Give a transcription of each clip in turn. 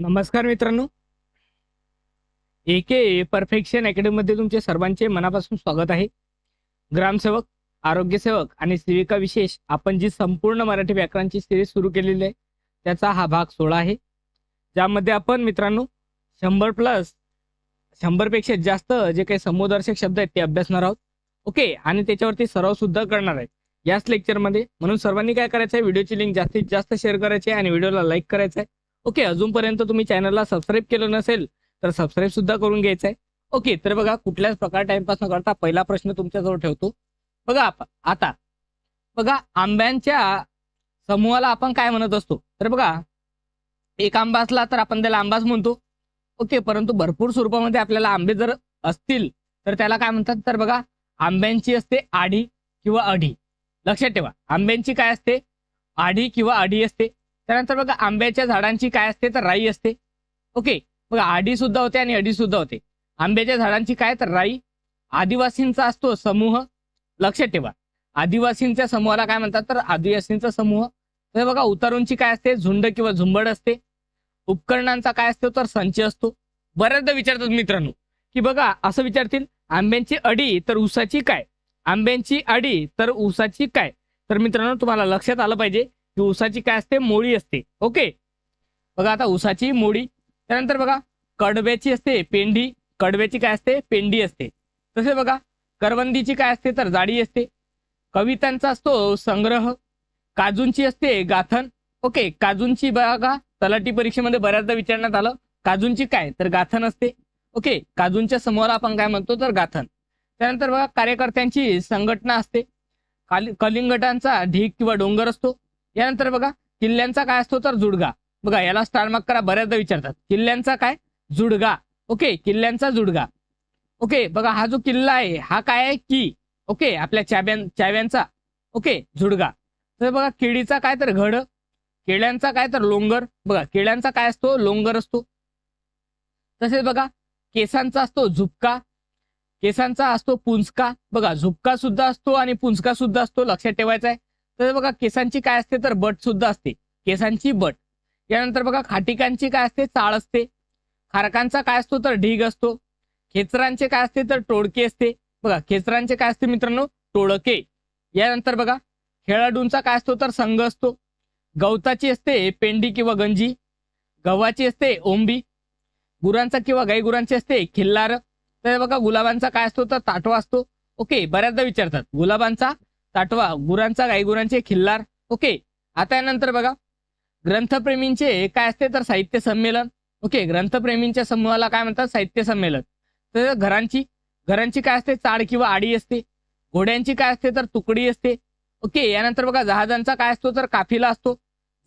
नमस्कार मित्रांनो. एके परफेक्शन अकॅडमीमध्ये तुमचे सर्वांचे मनापासून स्वागत आहे. ग्रामसेवक आरोग्यसेवक आणि सेविका विशेष आपण जी संपूर्ण मराठी व्याकरणची सिरीज सुरू केलेली आहे त्याचा हा भाग सोळा आहे. ज्यामध्ये आपण मित्रांनो शंभर प्लस शंभरपेक्षा जास्त जे काही समूहदर्शक शब्द आहेत ते अभ्यासणार आहोत. ओके आणि त्याच्यावरती सराव सुद्धा करणार आहेत याच लेक्चरमध्ये म्हणून सर्वांनी काय करायचं आहे व्हिडिओची लिंक जास्तीत जास्त शेअर करायची आहे आणि व्हिडिओला लाईक करायचं आहे ओके अजूनपर्यंत तुम्ही चॅनलला सबस्क्राईब केलं नसेल तर सबस्क्राईब सुद्धा करून घ्यायचं आहे ओके तर बघा कुठल्याच प्रकार टाइमपास न करता पहिला प्रश्न तुमच्याजवळ ठेवतो. बघा आता बघा आंब्यांच्या समूहाला आपण काय म्हणत असतो? तर बघा एक आंबा असला तर आपण त्याला आंबाच म्हणतो. ओके परंतु भरपूर स्वरूपामध्ये आपल्याला आंबे जर असतील तर त्याला काय म्हणतात? तर बघा आंब्यांची असते आढी किंवा अढी. लक्षात ठेवा आंब्यांची काय असते? आढी किंवा अढी असते. त्यानंतर बघा आंब्याच्या झाडांची काय असते तर राई असते. ओके बघा आडी सुद्धा होते आणि अडी सुद्धा होते. आंब्याच्या झाडांची काय तर राई. आदिवासींचा असतो समूह. लक्षात ठेवा. आदिवासींच्या समूहाला काय म्हणतात तर आदिवासींचा समूह. तर बघा उतारूंची काय असते? झुंड किंवा झुंबड असते. उपकरणांचा काय असतो तर संच असतो. बऱ्याचदा विचारतात मित्रांनो की बघा असं विचारतील आंब्यांची अडी तर ऊसाची काय? आंब्यांची अडी तर ऊसाची काय? तर मित्रांनो तुम्हाला लक्षात आलं पाहिजे की ऊसाची काय असते? मोळी असते. ओके? बघा आता ऊसाची मोळी. त्यानंतर बघा कडव्याची असते पेंडी कडव्याची काय असते? पेंडी असते. तसे बघा करवंदीची काय असते? तर जाडी असते. कवितांचा असतो संग्रह. काजूंची असते गाथन. ओके? काजूंची बघा तलाठी परीक्षेमध्ये बऱ्याचदा विचारण्यात आलं. काजूंची काय? तर गाथन असते. ओके? काजूंच्या समोर आपण काय म्हणतो? तर गाथन. त्यानंतर बघा कार्यकर्त्यांची संघटना असते. काली कलिंगटांचा ढीक किंवा डोंगर असतो. यानंतर बघा किल्ल्यांचा काय असतो तर जुडगा. बघा याला स्टारमार्क करा बऱ्याचदा विचारतात. किल्ल्यांचा काय? जुडगा. ओके किल्ल्यांचा जुडगा. ओके बघा हा जो किल्ला आहे हा काय आहे? की. ओके आपल्या चाब्यां चाव्यांचा. ओके झुडगा तर बघा केळीचा काय तर घड केळ्यांचा काय तर लोंगर. बघा केळ्यांचा काय असतो? लोंगर असतो. तसेच बघा केसांचा असतो झुपका. केसांचा असतो पुंजका. बघा झुपका सुद्धा असतो आणि पुंजका सुद्धा असतो. लक्षात ठेवायचा आहे तर बघा केसांची काय असते तर बट सुद्धा असते. केसांची बट. यानंतर बघा खाटिकांची काय असते? चाळ असते. खारकांचा काय असतो तर ढीग असतो. खेचरांचे काय असते तर टोळके असते. बघा खेचरांचे काय असते मित्रांनो? टोळके. यानंतर बघा खेळाडूंचा काय असतो तर संघ असतो. गवताची असते पेंडी किंवा गंजी. गव्हाची असते ओंबी. गुरांचा किंवा गाई गुरांची असते खिल्लार. तर बघा गुलाबांचा काय असतो तर ताटवा असतो. ओके बऱ्याचदा विचारतात. गुलाबांचा ताटवा गुरांचा गाई गुरांचे खिल्लार. ओके. आता यानंतर बघा. ग्रंथप्रेमींचे काय असते तर साहित्य संमेलन. ओके. ग्रंथप्रेमींच्या समूहाला काय म्हणतात? साहित्य संमेलन. तर घरांची घरांची काय असते? चाड किंवा आडी असते. घोड्यांची काय असते तर तुकडी असते. ओके. यानंतर बघा जहाजांचा काय असतो तर काफिला असतो.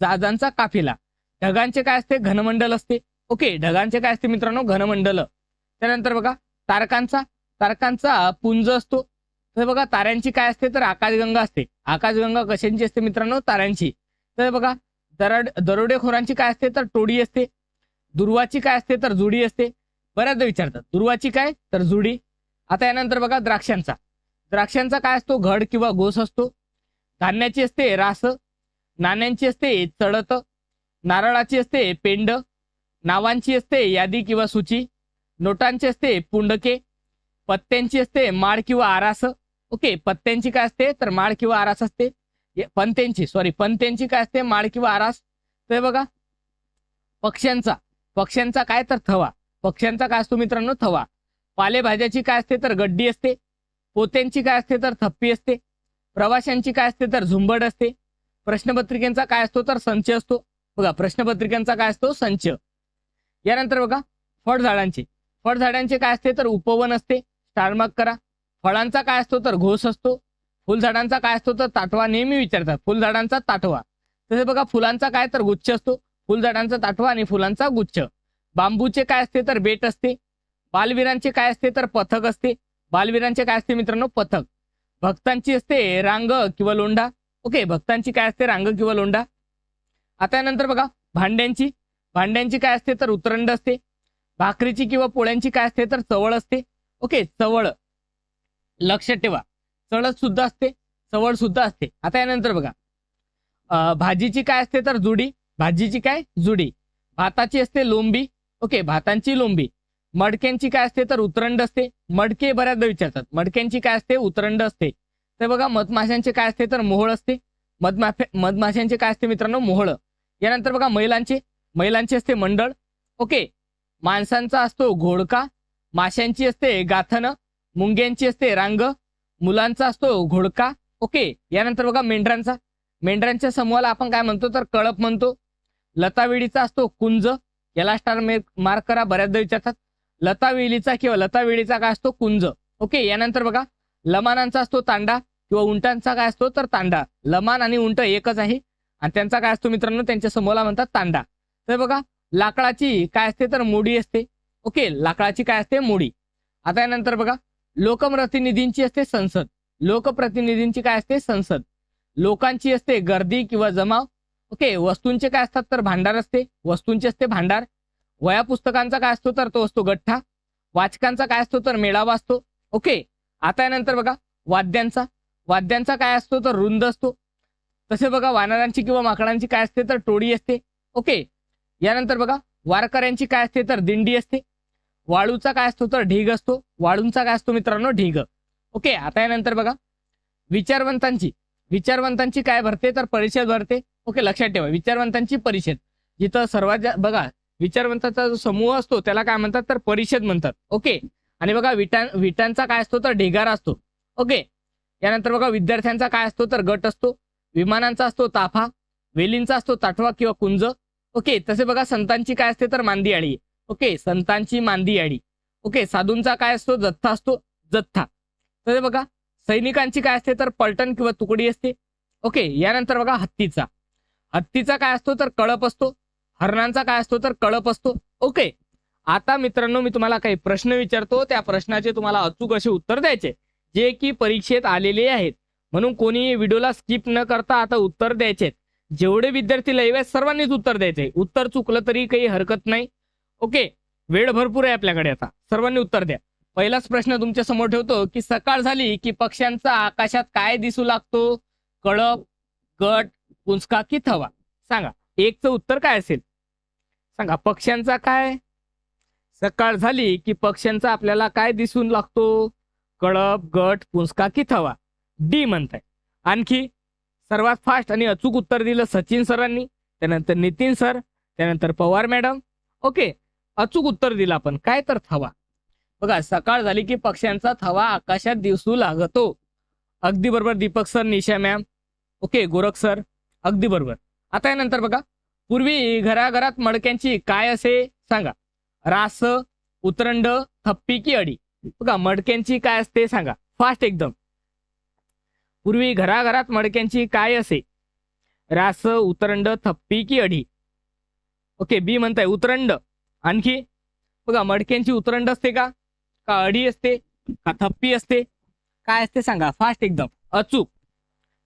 जहाजांचा काफिला. ढगांचे काय असते? घनमंडल असते. ओके. ढगांचे काय असते मित्रांनो? घनमंडल. त्यानंतर बघा तारकांचा तारकांचा पुंज असतो. तर बघा ताऱ्यांची काय असते तर आकाशगंगा असते. आकाशगंगा कशांची असते मित्रांनो? ताऱ्यांची. तर बघा दरड दरोडेखोरांची काय असते तर टोडी असते. दुर्वाची काय असते तर जुडी असते. बऱ्याचदा विचारतात दुर्वाची काय तर जुडी. आता यानंतर बघा द्राक्षांचा. द्राक्षांचा काय असतो? घड किंवा घोस असतो. धान्याची असते रास. नाण्यांची असते चढत. नारळाची असते पेंड. नावांची असते यादी किंवा सूची. नोटांची असते पुंडके. पत्त्यांची असते माळ किंवा आरास. ओके पत्त्यांची काय असते? तर माळ किंवा आरास असते. पंत्यांची सॉरी पंत्यांची काय असते? माळ किंवा आरास. तर बघा. पक्ष्यांचा. पक्ष्यांचा काय? तर थवा. पक्ष्यांचा काय असतो मित्रांनो? थवा. पालेभाज्याची काय असते? तर गड्डी असते. पोत्यांची काय असते? तर थप्पी असते. प्रवाशांची काय असते? तर झुंबड असते. प्रश्नपत्रिकेचा काय असतो? तर संच असतो. बघा प्रश्नपत्रिकांचा काय असतो? संच. यानंतर बघा फळझाडांचे. फळझाडांचे काय असते? तर उपवन असते. स्टारमार्क करा. फळांचा काय असतो तर घोस असतो फुलझाडांचा काय असतो तर ताटवा नेहमी विचारतात. फुलझाडांचा ताटवा. तसे बघा फुलांचा काय तर गुच्छ असतो. फुलझाडांचा ताटवा आणि फुलांचा गुच्छ. बांबूचे काय असते तर बेट असते. बालवीरांचे काय असते तर पथक असते. बालवीरांचे काय असते मित्रांनो? पथक. भक्तांची असते रांग किंवा लोंढा. ओके भक्तांची काय असते? रांग किंवा लोंढा. आता यानंतर बघा भांड्यांची. भांड्यांची काय असते तर उतरंड असते. भाकरीची किंवा पोळ्यांची काय असते तर चवळ असते. ओके चवळ. लक्षात ठेवा. चळत सुद्धा असते चवळ सुद्धा असते. आता यानंतर बघा. भाजीची काय असते तर जुडी. भाजीची काय? जुडी. भाताची असते लोंबी. ओके भातांची लोंबी. मडक्यांची काय असते तर उतरंड असते. मडके बऱ्याचदा विचारतात. मडक्यांची काय असते? उतरंड असते. तर बघा मधमाशांचे काय असते तर मोहळ असते. मधमाफे मधमाशांचे काय असते मित्रांनो? मोहळ. यानंतर बघा महिलांचे महिलांचे असते मंडळ. ओके. माणसांचा असतो घोडका. माशांची असते गाथन. मुंग्यांची असते रांग. मुलांचा असतो घोडका. ओके यानंतर बघा मेंढरांचा. मेंढरांच्या समूहाला आपण काय म्हणतो? तर कळप म्हणतो. लतावेळीचा असतो कुंज. याला स्टार मार्क करा बऱ्याचदा विचारतात लतावेलीचा किंवा लतावेळीचा काय असतो? कुंज. ओके यानंतर बघा. लमानांचा असतो तांडा किंवा उंटांचा काय असतो? तर तांडा. लमान आणि उंट एकच आहे. आणि त्यांचा काय असतो मित्रांनो? त्यांच्या समूहाला म्हणतात तांडा. तर बघा लाकडाची काय असते? तर मोडी असते. ओके लाकडाची काय असते? मोडी. आता यानंतर बघा. लोकप्रतिनिधींची असते संसद. लोकप्रतिनिधींची काय असते? संसद. लोकांची असते गर्दी किंवा जमाव. ओके वस्तूंचे काय असतात तर भांडार असते. वस्तूंचे असते भांडार. वया पुस्तकांचा काय असतो तर तो असतो गठ्ठा. वाचकांचा काय असतो तर मेळावा असतो. ओके आता यानंतर बघा वाद्यांचा. वाद्यांचा काय असतो तर रुंद असतो. तसे बघा वानरांची किंवा माकडांची काय असते तर टोळी असते. ओके यानंतर बघा वारकऱ्यांची काय असते तर दिंडी असते. वाळूचा काय असतो तर ढीग असतो. वाळूंचा काय असतो मित्रांनो? ढीग. ओके आता यानंतर बघा. विचारवंतांची. विचारवंतांची काय भरते तर परिषद भरते. ओके लक्षात ठेवा. विचारवंतांची परिषद. जिथं सर्वात बघा विचारवंतांचा जो समूह असतो त्याला काय म्हणतात तर परिषद म्हणतात. ओके आणि बघा विटां विटांचा काय असतो तर ढिगारा असतो. ओके यानंतर बघा विद्यार्थ्यांचा काय असतो तर गट असतो. विमानांचा असतो ताफा. वेलींचा असतो ताठवा किंवा कुंज. ओके तसे बघा संतांची काय असते तर मांदी आळी ओके संतांची मांदी आळी ओके साधूंचा काय असतो? जथ्था असतो. जथ्था तर बघा सैनिकांची काय असते? तर पलटण किंवा तुकडी असते. ओके यानंतर बघा हत्तीचा. हत्तीचा काय असतो? तर कळप असतो. हरणांचा काय असतो? तर कळप असतो. ओके आता मित्रांनो मी तुम्हाला काही प्रश्न विचारतो. त्या प्रश्नाचे तुम्हाला अचूक असे उत्तर द्यायचे. जे की परीक्षेत आलेले आहेत. म्हणून कोणी व्हिडिओला स्किप न करता आता उत्तर द्यायचे जेवढे विद्यार्थी लैव आहेत सर्वांनीच उत्तर द्यायचे उत्तर चुकलं तरी काही हरकत नाही. ओके वेळ भरपूर आहे आपल्याकडे आता. सर्वांनी उत्तर द्या. पहिलाच प्रश्न तुमच्यासमोर ठेवतो की सकाळ झाली की पक्ष्यांचा आकाशात काय दिसू लागतो? कळप गट पुंचका की थवा? सांगा. एकचं उत्तर काय असेल? सांगा पक्ष्यांचा काय? सकाळ झाली की पक्ष्यांचा आपल्याला काय दिसून लागतो? कळप गट पुंचका की थवा? डी म्हणताय. आणखी सर्वात फास्ट आणि अचूक उत्तर दिलं सचिन सरांनी त्यानंतर नितीन सर त्यानंतर पवार मॅडम. ओके अचूक उत्तर दिलं आपण. काय तर थवा. बघा सकाळ झाली की पक्ष्यांचा थवा आकाशात दिसू लागतो. अगदी बरोबर Deepak sir Nisha ma'am okay Gorakh sir अगदी बरोबर. आता यानंतर बघा. पूर्वी घराघरात मडक्यांची काय असे? सांगा. रास उतरंड थप्पी की अडी. बघा मडक्यांची काय असते? सांगा. फास्ट एकदम. पूर्वी घराघरात मडक्यांची काय असे? रास उतरंड थप्पी की अडी. ओके बी म्हणताय उतरंड. आणखी? बघा मडक्यांची उतरंड असते का? का अडी असते? का थप्पी असते? काय असते सांगा फास्ट एकदम. अचूक.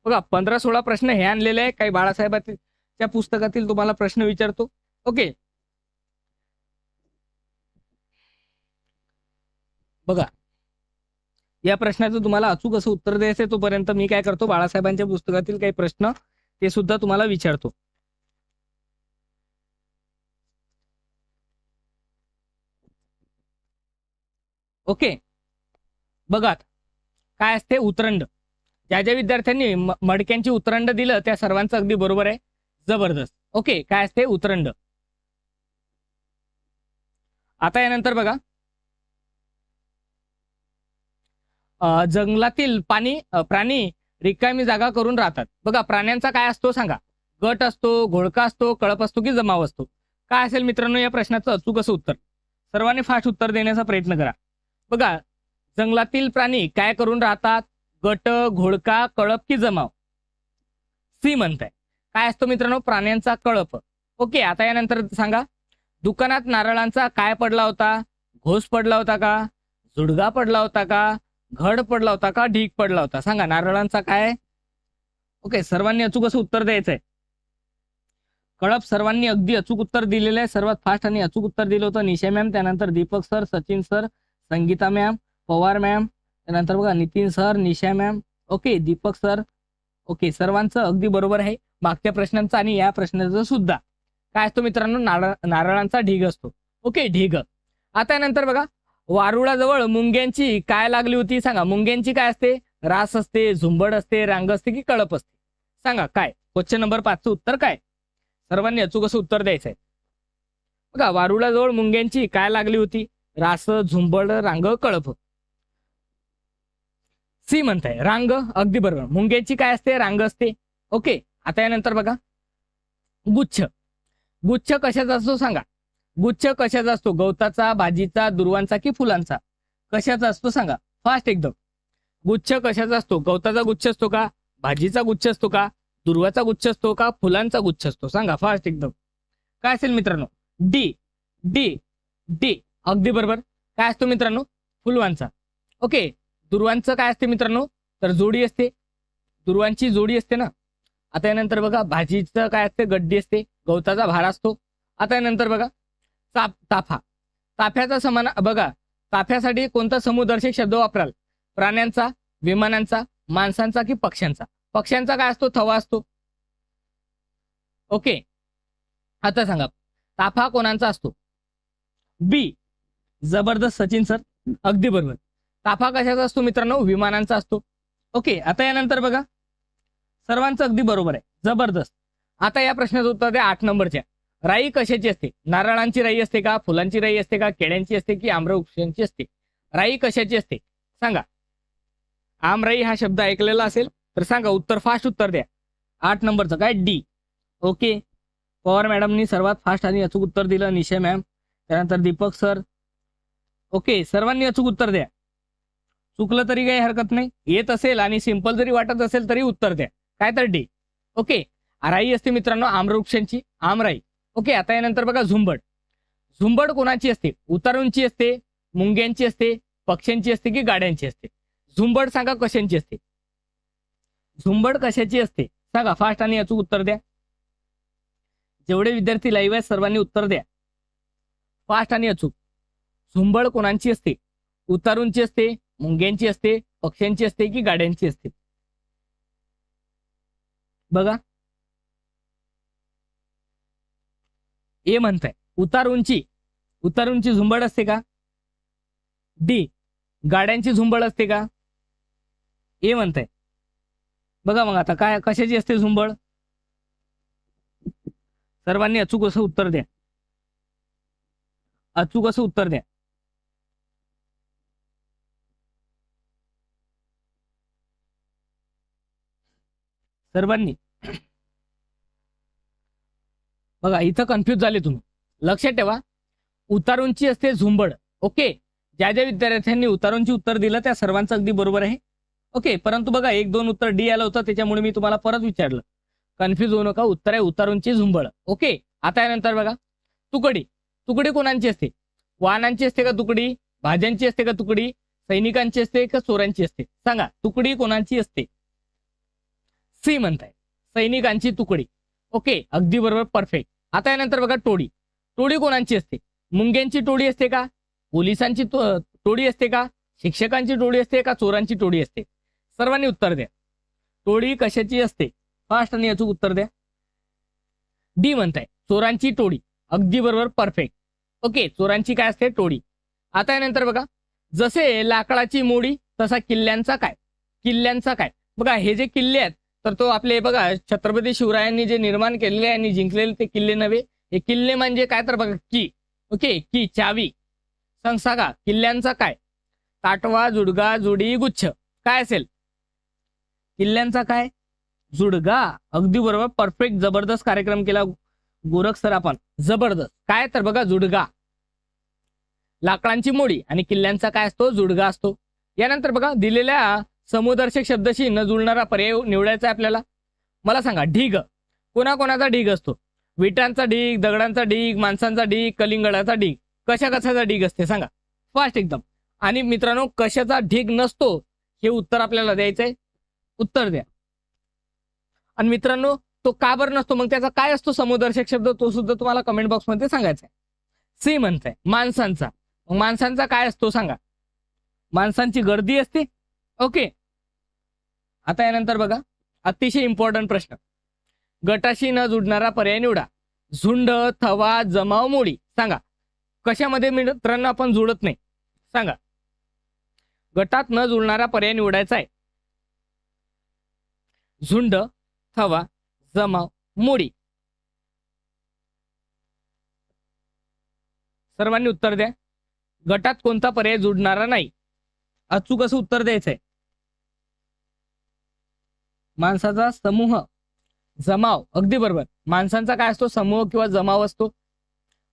बघा पंधरा सोळा प्रश्न हे आणलेले आहे. काही बाळासाहेबांच्या पुस्तकातील तुम्हाला प्रश्न विचारतो. ओके. बघा या प्रश्नाचं तुम्हाला अचूक असं उत्तर द्यायचं तोपर्यंत मी काय करतो बाळासाहेबांच्या पुस्तकातील काही प्रश्न ते सुद्धा तुम्हाला विचारतो. ओके. बघा काय असते? उतरंड ज्या ज्या विद्यार्थ्यांनी मडक्यांची उतरंड दिलं त्या सर्वांचं अगदी बरोबर आहे. जबरदस्त. ओके काय असते? उतरंड आता यानंतर बघा. जंगलातील पाणी प्राणी रिकामी जागा करून राहतात. बघा प्राण्यांचा काय असतो सांगा? गट असतो घोळका असतो कळप असतो की जमाव असतो? काय असेल मित्रांनो या प्रश्नाचं? अचूक असं उत्तर. सर्वांनी फास्ट उत्तर देण्याचा प्रयत्न करा. बघा जंगलातील प्राणी काय करून राहतात? गट घोळका कळप की जमाव? सी म्हणताय काय असतो मित्रांनो? प्राण्यांचा कळप. ओके आता यानंतर सांगा. दुकानात नारळांचा काय पडला होता? घोस पडला होता का? झुडगा पडला होता का? घड पडला होता का? ढीक पडला होता? सांगा नारळांचा काय? ओके सर्वांनी अचूक असं उत्तर द्यायचंय कळप सर्वांनी अगदी अचूक उत्तर दिलेलं आहे. सर्वात फास्ट आणि अचूक उत्तर दिलं होतं निशा मॅम त्यानंतर Deepak sir Sachin sir Sangeeta ma'am Pawar ma'am त्यानंतर बघा Nitin sir Nisha ma'am okay Deepak sir okay सर्वांचं अगदी बरोबर आहे. मागच्या प्रश्नांचं आणि या प्रश्नाचं सुद्धा. काय असतो मित्रांनो? नारळ नारळांचा ढीग असतो. ओके ढीग. आता नंतर बघा वारुळाजवळ मुंग्यांची काय लागली होती सांगा. मुंग्यांची काय असते? रास असते झुंबड असते रांग असते की कळप असते? सांगा काय? क्वेश्चन नंबर पाचचं उत्तर काय? सर्वांनी अचूक असं उत्तर द्यायचं आहे बघा वारुळाजवळ मुंग्यांची काय लागली होती? रास झुंबड रांग कळप. सी म्हणताय रांग अगदी बरोबर. मुंग्याची काय असते? रांग असते. ओके आता यानंतर बघा. गुच्छ. गुच्छ कशाचा असतो सांगा. गुच्छ कशाचा असतो? गवताचा भाजीचा दुर्वांचा की फुलांचा? कशाचा असतो सांगा. फास्ट एकदम. गुच्छ कशाचा असतो? गवताचा गुच्छ असतो का? भाजीचा गुच्छ असतो का? दुर्वाचा गुच्छ असतो का? फुलांचा गुच्छ असतो. सांगा फास्ट एकदम. काय असेल मित्रांनो? डी. डी. डी. अगदी बरोबर. काय असतो मित्रांनो? फुलवांचा. ओके. दुर्वांचं काय असते मित्रांनो? तर जोडी असते. दुर्वांची जोडी असते ना? आता यानंतर बघा भाजीचं काय असते? गड्डी असते. गवताचा भार असतो. आता यानंतर बघा ताप ताफा. ताफ्याचा समान बघा ताफ्यासाठी कोणता समुदर्शक शब्द वापराल? प्राण्यांचा विमानांचा माणसांचा की पक्ष्यांचा? पक्ष्यांचा काय असतो? थवा असतो. ओके. आता सांगा ताफा कोणाचा असतो? बी जबरदस्त सचिन सर अगदी बरोबर. ताफा कशाचा असतो मित्रांनो? विमानांचा असतो. ओके आता यानंतर बघा. सर्वांचं अगदी बरोबर आहे. जबरदस्त. आता या प्रश्नाचं उत्तर द्या आठ नंबरच्या. राई कशाची असते? नारळांची राई असते का? फुलांची राई असते का? केळ्यांची असते की आम्रवृक्षांची असते? राई कशाची असते? सांगा. आमराई हा शब्द ऐकलेला असेल तर सांगा उत्तर फास्ट उत्तर द्या. आठ नंबरचं काय? डी. ओके. पवार मॅडमनी सर्वात फास्ट आणि अचूक उत्तर दिलं. निशा मॅम. त्यानंतर दीपक सर. ओके सर्वांनी अचूक उत्तर द्या. चुकलं तरी काही हरकत नाही. येत असेल आणि सिंपल जरी वाटत असेल तरी उत्तर द्या. काय तर डी ओके राई असते मित्रांनो आम्रवृक्षांची. आमराई. ओके आता यानंतर बघा झुंबड. झुंबड कोणाची असते? उतारूंची असते मुंग्यांची असते पक्ष्यांची असते की गाड्यांची असते? झुंबड सांगा कशांची असते? झुंबड कशाची असते? सांगा फास्ट आणि अचूक उत्तर द्या. जेवढे विद्यार्थी लाईव्ह आहेत सर्वांनी उत्तर द्या. फास्ट आणि अचूक. झुंबड कोणाची असते? उतारूंची असते मुंग्यांची असते पक्ष्यांची असते की गाड्यांची असते? बघा. ए म्हणताय उतारूंची उतारूंची झुंबड असते का? डी गाड्यांची झुंबड असते का? ए म्हणताय. बघा मग आता काय कशाची असते झुंबड सर्वांनी अचूक असं उत्तर द्या. अचूक असं उत्तर द्या. सर्वांनी. बघा इथं कन्फ्युज झाले तुम्ही. लक्षात ठेवा उतारूंची असते झुंबड. ओके? ज्या ज्या विद्यार्थ्यांनी उतारूंची उत्तर दिलं त्या सर्वांचं अगदी बरोबर आहे. ओके? परंतु बघा एक दोन उत्तर डी आलं होतं त्याच्यामुळे मी तुम्हाला परत विचारलं. कन्फ्युज होऊ नका उत्तर आहे उतारूंची झुंबड. ओके? आता यानंतर बघा. तुकडी. तुकडी कोणाची असते? वाहनांची असते का तुकडी? भाज्यांची असते का तुकडी? सैनिकांची असते का चोरांची असते? सांगा तुकडी कोणाची असते? सी म्हणताय. सैनिकांची तुकडी. ओके अगदी बरोबर परफेक्ट आता यानंतर बघा टोळी. टोळी कोणाची असते? मुंग्यांची टोळी असते का? पोलिसांची टोळी असते का? शिक्षकांची टोळी असते का? चोरांची टोळी असते? सर्वांनी उत्तर द्या. टोळी कशाची असते? फास्ट आणि याचं उत्तर द्या. डी म्हणताय चोरांची टोळी. अगदी बरोबर परफेक्ट ओके चोरांची काय असते? टोळी. आता यानंतर बघा जसे लाकडाची मोडी तसा किल्ल्यांचा काय? किल्ल्यांचा काय? बघा हे जे किल्ले आहेत तर तो आपले बघा छत्रपती शिवरायांनी जे निर्माण केलेले आणि जिंकलेले ते किल्ले नव्हे. हे किल्ले म्हणजे काय तर बघा की. ओके? की चावी. सांग सांगा किल्ल्यांचा काय? ताटवा जुडगा जुडी गुच्छ. काय असेल? किल्ल्यांचा काय? जुडगा. अगदी बरोबर परफेक्ट जबरदस्त कार्यक्रम केला गोरख सर आपण. जबरदस्त. काय तर बघा जुडगा. लाकडांची मोडी आणि किल्ल्यांचा काय असतो? जुडगा असतो. यानंतर बघा दिलेल्या समुदर्शक शब्दाशी न जुळणारा पर्याय निवडायचा आहे आपल्याला? मला सांगा ढीग. कोणाकोणाचा ढीग असतो? विटांचा ढीग दगडांचा ढीग माणसांचा ढीग कलिंगडाचा ढीग. कशा कशाचा ढीग असते सांगा. फास्ट एकदम. आणि मित्रांनो कशाचा ढीग नसतो हे उत्तर आपल्याला द्यायचंय उत्तर द्या. आणि मित्रांनो तो का बरं नसतो? मग त्याचा काय असतो समुदर्शक शब्द? तो सुद्धा तुम्हाला कमेंट बॉक्समध्ये सांगायचा आहे. सी म्हणताय माणसांचा. मग माणसांचा काय असतो सांगा. माणसांची गर्दी असते. ओके. आता यानंतर बघा अतिशय इम्पॉर्टंट प्रश्न. गटाशी न जुडणारा पर्याय निवडा. झुंड थवा जमाव मोडी. सांगा. कशामध्ये मित्रांनो आपण जुळत नाही? सांगा. गटात न जुळणारा पर्याय निवडायचा आहे. झुंड थवा जमाव मोडी. सर्वांनी उत्तर द्या. गटात कोणता पर्याय जुडणारा नाही? अचूक असं उत्तर द्यायचंय. माणसाचा समूह जमाव अगदी बरोबर. माणसांचा काय असतो? समूह किंवा जमाव असतो.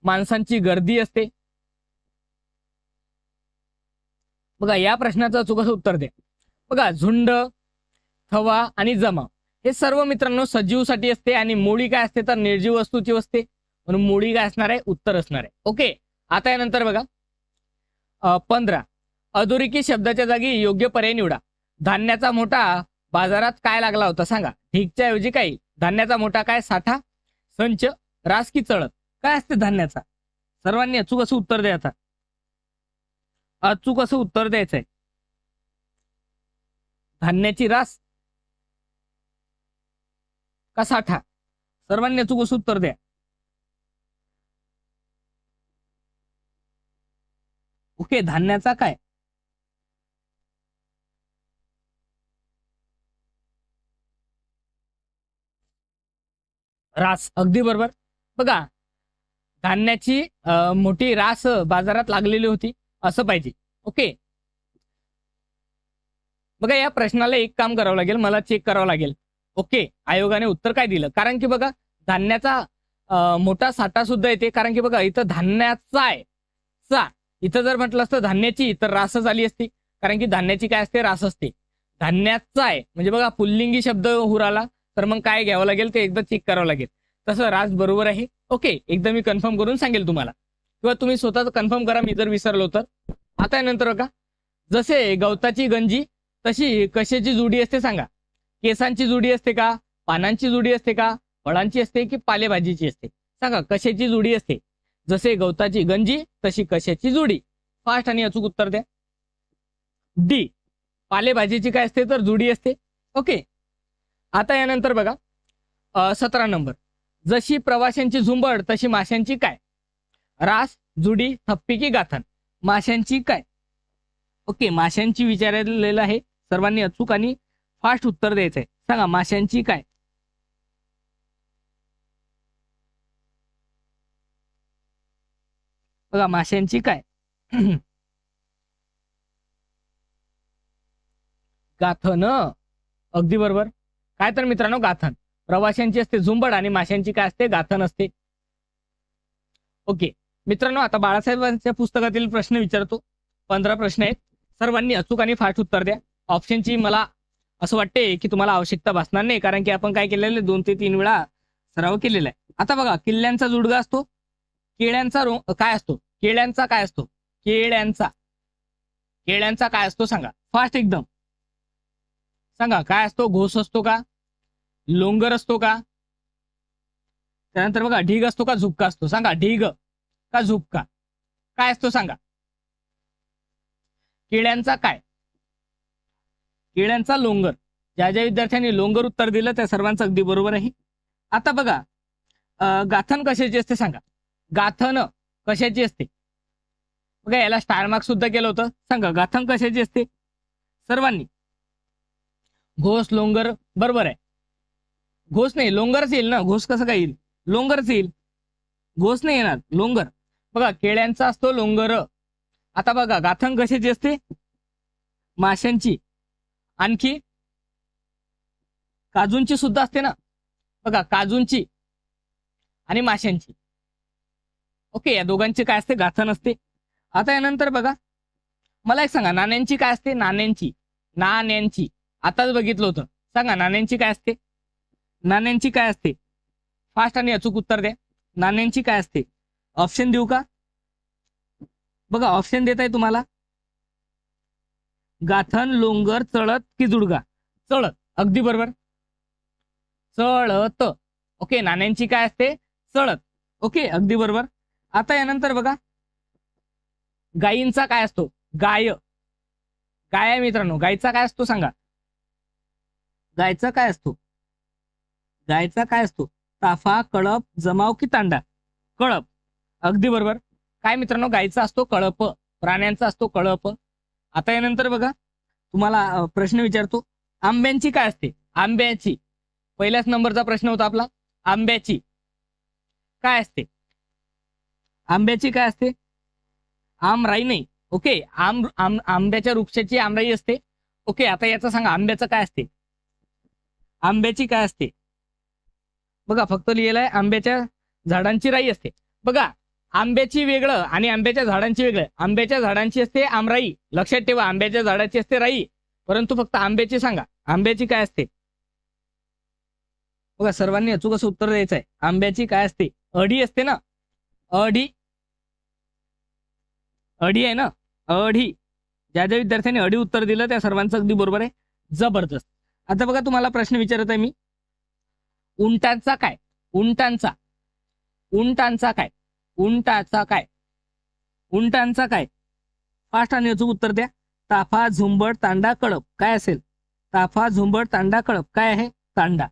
माणसांची गर्दी असते. बघा या प्रश्नाचं अचूक उत्तर द्या. बघा झुंड थवा आणि जमाव. हे सर्व मित्रांनो सजीवसाठी असते आणि मुळी काय असते? तर निर्जीव वस्तूची असते. म्हणून मुळी काय असणार आहे? उत्तर असणार आहे. ओके? आता यानंतर बघा. पंधरा. अधोरेखी शब्दाच्या जागी योग्य पर्याय निवडा. धान्याचा मोठा बाजारात काय लागला होता सांगा. ढीकच्या ऐवजी काय धान्याचा मोठा काय साठा संच रास की चळत काय असते धान्याचा? सर्वांनी अचूक असं उत्तर द्यायचा अचूक असं उत्तर द्यायचंय. धान्याची रास का साठा? सर्वांनी अचूक असं उत्तर द्या. ओके धान्याचा काय? रास. अगदी बरोबर. बघा धान्याची मोठी रास बाजारात लागलेली होती असं पाहिजे. ओके? बघा या प्रश्नाला एक काम करावं लागेल मला चेक करावं लागेल. ओके? आयोगाने उत्तर काय दिलं? कारण की बघा धान्याचा मोठा साठा सुद्धा येते. कारण की बघा इथं धान्याचा आहे. चा. इथं जर म्हटलं असतं धान्याची तर रासच आली असती. कारण की धान्याची काय असते? रास असते. धान्याचा आहे. म्हणजे बघा पुल्लिंगी शब्द हुराला. तर मग काय घ्यावं लागेल? ते एकदा चेक करावं लागेल. तसं राज बरोबर आहे. ओके एकदा मी कन्फर्म करून सांगेल तुम्हाला. किंवा तुम्ही स्वतःच कन्फर्म करा मी जर विसरलो तर. आता नंतर बघा. जसे गवताची गंजी तशी कशाची जुडी असते सांगा. केसांची जुडी असते का? पानांची जुडी असते का? फळांची असते की पालेभाजीची असते? सांगा कशाची जुडी असते? जसे गवताची गंजी तशी कशाची जुडी? फास्ट आणि अचूक उत्तर द्या. डी पालेभाजीची काय असते तर जुडी असते. ओके आता यानंतर बघा सतरा नंबर. जशी प्रवाशांची झुंबड तशी माशांची काय? रास जुडी थप्पी की गाथन? माशांची काय? ओके माशांची विचारलेलं आहे. सर्वांनी अचूक आणि फास्ट उत्तर द्यायचं आहे. सांगा माशांची काय? बघा माशांची काय? गाथन? अगदी बरोबर. काय तर मित्रांनो गाथन. प्रवाशांची असते झुंबड आणि माशांची काय असते गाथन असते. ओके. मित्रांनो आता बाळासाहेबांच्या पुस्तकातील प्रश्न विचारतो. पंधरा प्रश्न आहेत. सर्वांनी अचूक आणि फास्ट उत्तर द्या. ऑप्शनची मला असं वाटते की तुम्हाला आवश्यकता भासणार नाही कारण की आपण काय केलेलं आहे दोन ते तीन वेळा सराव केलेला आहे. आता बघा किल्ल्यांचा जुडगा असतो केळ्यांचा रो काय असतो? केळ्यांचा काय असतो? केळ्यांचा. केळ्यांचा काय असतो सांगा. फास्ट एकदम. सांगा काय असतो? घोस असतो का? लोंगर असतो का? त्यानंतर बघा ढीग असतो का? झुपका असतो. सांगा ढीग का झुपका? काय असतो सांगा? किड्यांचा काय? किड्यांचा लोंगर. ज्या ज्या विद्यार्थ्यांनी लोंगर उत्तर दिलं त्या सर्वांचं अगदी बरोबर आहे. आता बघा गाथन कशाची असते सांगा? गाथन कशाची असते? बघा याला स्टार मार्क सुद्धा केलं होतं. सांगा गाथन कशाची असते? सर्वांनी. घोस लोंगर बरोबर आहे. घोस नाही लोंगरच येईल ना घोस कसं काय येईल? लोंगरच येईल. घोस नाही येणार लोंगर. बघा केळ्यांचा असतो लोंगर. आता बघा गाथन कशाची असते? माशांची. आणखी काजूंची सुद्धा असते ना. बघा काजूंची आणि माशांची. ओके या दोघांची काय असते? गाथन असते. आता यानंतर बघा मला एक सांगा नाण्यांची काय असते? नाण्यांची. नाण्यांची. आताच बघितलं होतं. सांगा नाण्यांची काय असते? नाण्यांची काय असते? फास्ट आणि अचूक उत्तर द्या. नाण्यांची काय असते? ऑप्शन देऊ का? बघा ऑप्शन देत आहे तुम्हाला. गाथन लोंगर चळत की जुडगा? चळत. अगदी बरोबर. चळत. ओके नाण्यांची काय असते? चळत. ओके अगदी बरोबर. आता यानंतर बघा. गायींचा काय असतो? गाय. गाय मित्रांनो. गायीचा काय असतो सांगा? गायचा काय असतो? गायचा काय असतो? ताफा कळप जमाव की तांडा? कळप. अगदी बरोबर. काय मित्रांनो गायचा असतो कळप प्राण्यांचा असतो कळप. आता यानंतर बघा तुम्हाला प्रश्न विचारतो. आंब्यांची काय असते? आंब्याची. पहिल्याच नंबरचा प्रश्न होता आपला. आंब्याची. काय असते? आंब्याची काय असते? आमराई नाही. ओके आम आंब्याच्या वृक्षाची आमराई असते. ओके आता याचं सांगा आंब्याचं काय असते? आंब्याची काय असते? बघा फक्त लिहिलंय आंब्याच्या झाडांची राई असते. बघा आंब्याची वेगळं आणि आंब्याच्या झाडांची वेगळं. आंब्याच्या झाडांची असते आमराई. लक्षात ठेवा आंब्याच्या झाडाची असते राई. परंतु फक्त आंब्याची सांगा. आंब्याची काय असते? बघा सर्वांनी अचूक असं उत्तर द्यायचं आहे आंब्याची काय असते? अढी असते ना? अढी अढी आहे ना? अढी ज्या ज्या विद्यार्थ्यांनी अढी उत्तर दिलं त्या सर्वांचं अगदी बरोबर आहे. जबरदस्त. आता बघा तुम्हाला प्रश्न विचारत आहे मी. उंटांचा काय? उंटांचा. उंटांचा काय? उंटाचा काय? उंटांचा काय? फास्ट आणि अचूक उत्तर द्या. ताफा झुंबड तांडा कळप. काय असेल? ताफा झुंबड तांडा कळप. काय आहे? तांडा.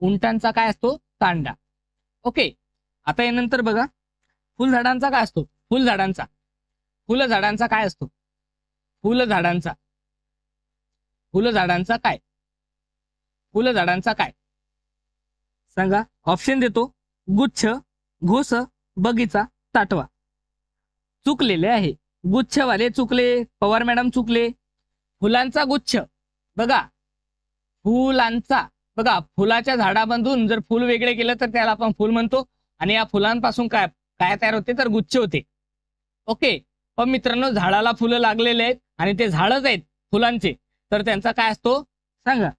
उंटांचा काय असतो? तांडा. ओके. आता यानंतर बघा. फुलझाडांचा काय असतो? फुलझाडांचा. फुलझाडांचा काय असतो? फुलझाडांचा. फुलझाडांचा काय? फुलझाडांचा काय? सांगा. ऑप्शन देतो. गुच्छ घोस बगीचा ताटवा. चुकलेले आहे. गुच्छवाले चुकले पवार मॅडम चुकले. फुलांचा गुच्छ. बघा. फुलांचा. बघा फुलाच्या झाडामधून जर फुल वेगळे केलं तर त्याला आपण फुल म्हणतो. आणि या फुलांपासून काय काय तयार होते तर गुच्छ होते. ओके. पण मित्रांनो झाडाला फुलं लागलेले आहेत आणि ते झाडच आहेत फुलांचे. तर त्यांचा काय असतो? सांगा.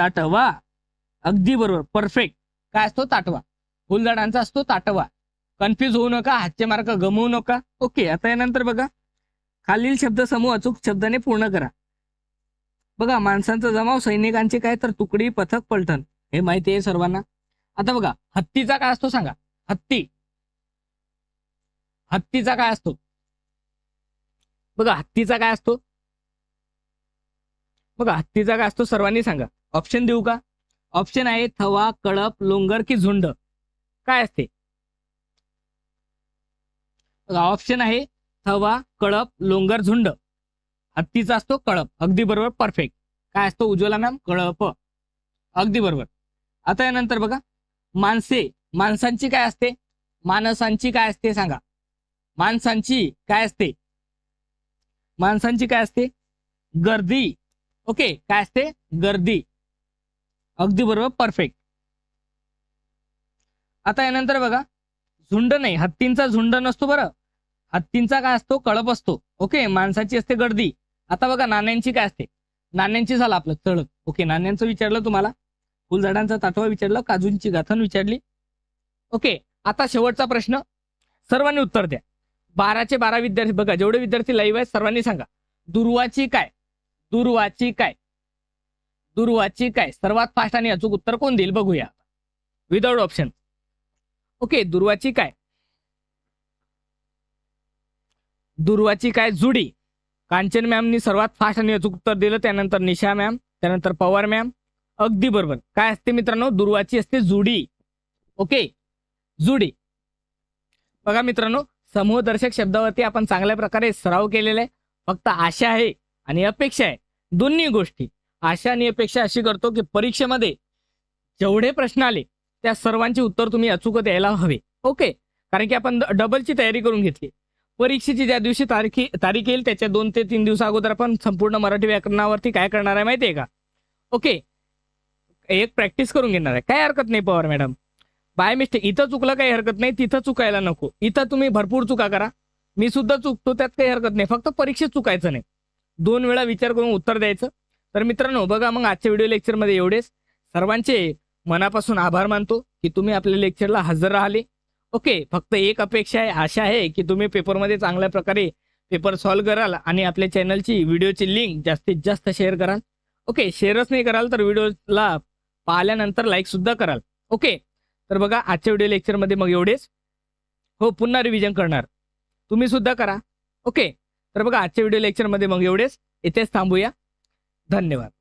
ताटवा. अगदी बरोबर. परफेक्ट काय असतो? ताटवा. फुलझाडांचा असतो ताटवा. कन्फ्यूज होऊ नका हातचे मार्क गमवू नका. ओके आता यानंतर बघा. खालील शब्द समूह अचूक शब्दाने पूर्ण करा. बघा माणसांचा जमाव सैनिकांचे काय तर तुकडी पथक पलटण. हे माहिती आहे सर्वांना. आता बघा हत्तीचा काय असतो सांगा. हत्ती. हत्तीचा काय असतो? बघा हत्तीचा काय असतो? बघा हत्तीचा काय असतो सर्वांनी सांगा. ऑप्शन देऊ का? ऑप्शन आहे थवा कळप लोंगर की झुंड. काय असते? ऑप्शन आहे थवा कळप लोंगर झुंड. हत्तीचा असतो कळप. अगदी बरोबर परफेक्ट काय असतो उज्ज्वला मॅम कळप. अगदी बरोबर. आता यानंतर बघा माणसे माणसांची काय असते? माणसांची काय असते सांगा. माणसांची काय असते? माणसांची काय असते? गर्दी. ओके काय असते? गर्दी. अगदी बरोबर परफेक्ट आता यानंतर बघा झुंड नाही हत्तींचा झुंड नसतो बरं. हत्तींचा काय असतो? कळप असतो. ओके माणसाची असते गर्दी. आता बघा नाण्यांची काय असते? नाण्यांची झालं आपलं चढत ओके नाण्यांचं विचारलं तुम्हाला? फुलझाडांचा ताटवा विचारलं? काजूंची गाथण विचारली? ओके आता शेवटचा प्रश्न. सर्वांनी उत्तर द्या. बाराचे बारा विद्यार्थी बघा जेवढे विद्यार्थी लाईव्ह आहेत सर्वांनी सांगा. दुर्वाची काय? दुर्वाची काय? दुर्वाची काय? सर्वात फास्ट आणि अचूक उत्तर कोण देईल? बघूया. विदाउट ऑप्शन ओके दुर्वाची काय? दुर्वाची काय? जुडी. कांचन मॅमनी सर्वात फास्ट आणि अचूक उत्तर दिलं त्यानंतर निशा मॅम त्यानंतर पवार मॅम अगदी बरोबर. काय असते मित्रांनो? दुर्वाची असते जुडी. ओके जुडी. बघा मित्रांनो समूहदर्शक शब्दावरती आपण चांगल्या प्रकारे सराव केलेला आहे. फक्त आशा आहे आणि अपेक्षा आहे. दोन्ही गोष्टी. आशा आणि अपेक्षा अशी करतो की परीक्षेमध्ये जेवढे प्रश्न आले त्या सर्वांची उत्तर तुम्ही अचूक द्यायला हवे. ओके? कारण की आपण डबलची तयारी करून घेतली. परीक्षेची ज्या दिवशी तारीखी तारीख येईल त्याच्या दोन ते तीन दिवसा अगोदर आपण संपूर्ण मराठी व्याकरणावरती काय करणार आहे माहितीये का? ओके? एक प्रॅक्टिस करून घेणार आहे. काय हरकत नाही पवार मॅडम बाय मिस्टेक इथं चुकलं काही हरकत नाही तिथं चुकायला नको. इथं तुम्ही भरपूर चुका करा. मी सुद्धा चुकतो त्यात काही हरकत नाही. फक्त परीक्षेत चुकायचं नाही. दोन वेळा विचार करून उत्तर द्यायचं. तर मित्रांनो बघा मग आजच्या व्हिडिओ लेक्चरमध्ये एवढेच. सर्वांचे मनापासून आभार मानतो की तुम्ही आपल्या लेक्चरला हजर राहिले. ओके फक्त एक अपेक्षा आहे आशा आहे की तुम्ही पेपरमध्ये चांगल्या प्रकारे पेपर सॉल्व्ह कराल आणि आपल्या चॅनलची व्हिडिओची लिंक जास्तीत जास्त शेअर कराल. ओके शेअरच नाही कराल तर व्हिडिओला पाहिल्यानंतर लाईकसुद्धा कराल. ओके तर बघा आजच्या व्हिडिओ लेक्चरमध्ये मग एवढेच. हो पुन्हा रिव्हिजन करणार. तुम्ही सुद्धा करा. ओके तर बघा आजच्या व्हिडिओ लेक्चरमध्ये मग एवढेच. इथेच थांबूया. धन्यवाद.